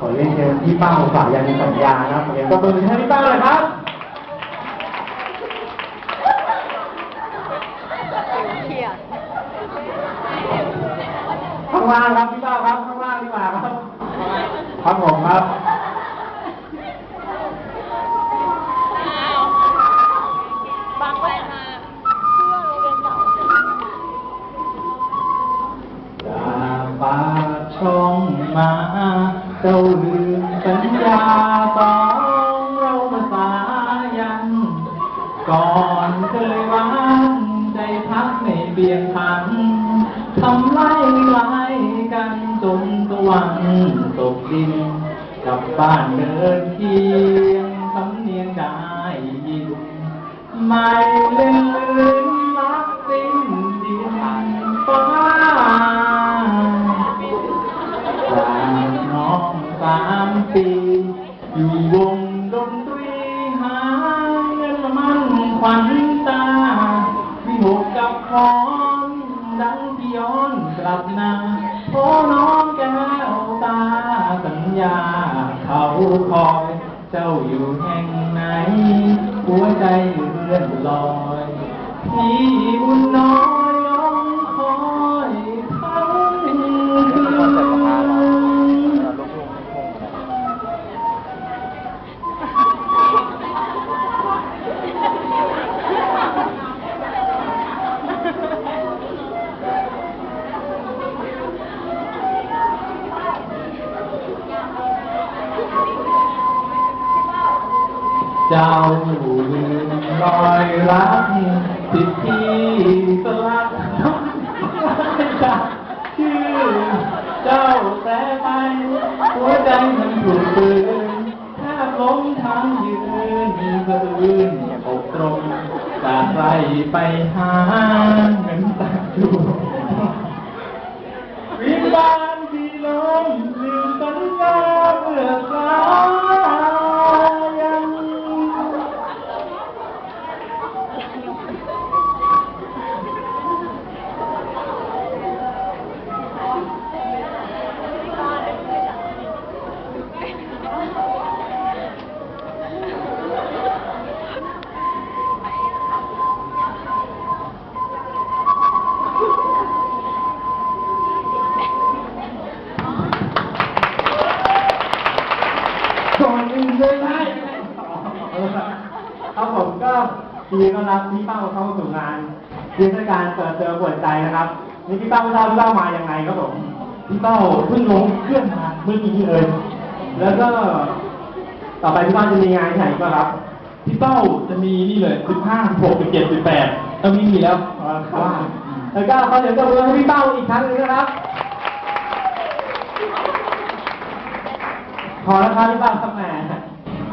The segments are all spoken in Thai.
พี่เป้าฝากยันสัญญานะครับเรียนก็เป็นให้พี่เป้าเลยครับเครียดข้างล่างครับพี่เป้าครับข้างล่างดีกว่าครับครับผมครับบางแว่นมาเพื่อโรงเรียนเก่าจากปากช่องมาเจ้าลืมสัญญาสองเรามาสายัน ก่อนเคยหวานใจพักในเบียงพันทำไล่ไล่กันจนตะวันตกดินกลับบ้านเดินเวงดนตรีหาเงินมามั่นขวัญตาวิหกกับคอนดังที่ย้อนกลับนาพอน้องแก้วตาสัญญา เขาคอย เจ้าอยู่แห่งไหน หัวใจเลื่อนลอยพี่บุญน้อย จ้าลืมรอยรักที่พี่สลักจากชื่อเจ้าแต่ไปหัวใจมันถูกปืนแทบล้มทั้งยืนสะอื้นอกตรงจากใครไปหาเงินตาดู อนอื่นเลยครับผมก็ดีต้อนรับพี่เป้าเข้าสู่งานเทศกาลเปิดเจอเปิดใจนะครับนี่พี่เป้าเล่าเล่ามายังไงครับผมพี่เป้าเพิ่งลงเครื่องมาเมื่อกี้นี้เลยแล้วก็ต่อไปพี่เป้าจะมีงานที่ไหนก็ครับพี่เป้าจะมีนี่เลยสิบห้าสิบหกสิบเจ็ดสิบแปดตอนนี้มีแล้วครับแล้วก็ขอเสียงตบมือให้พี่เป้าอีกครั้งหนึงนะครับ พอแล้วครับพี่บ้าครับแหม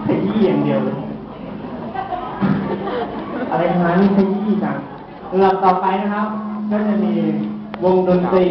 ขยี้อย่างเดียวเลยอะไรนะนี่ขยี้จังลำดับต่อไปนะครับ ก็จะมีวงดนตรี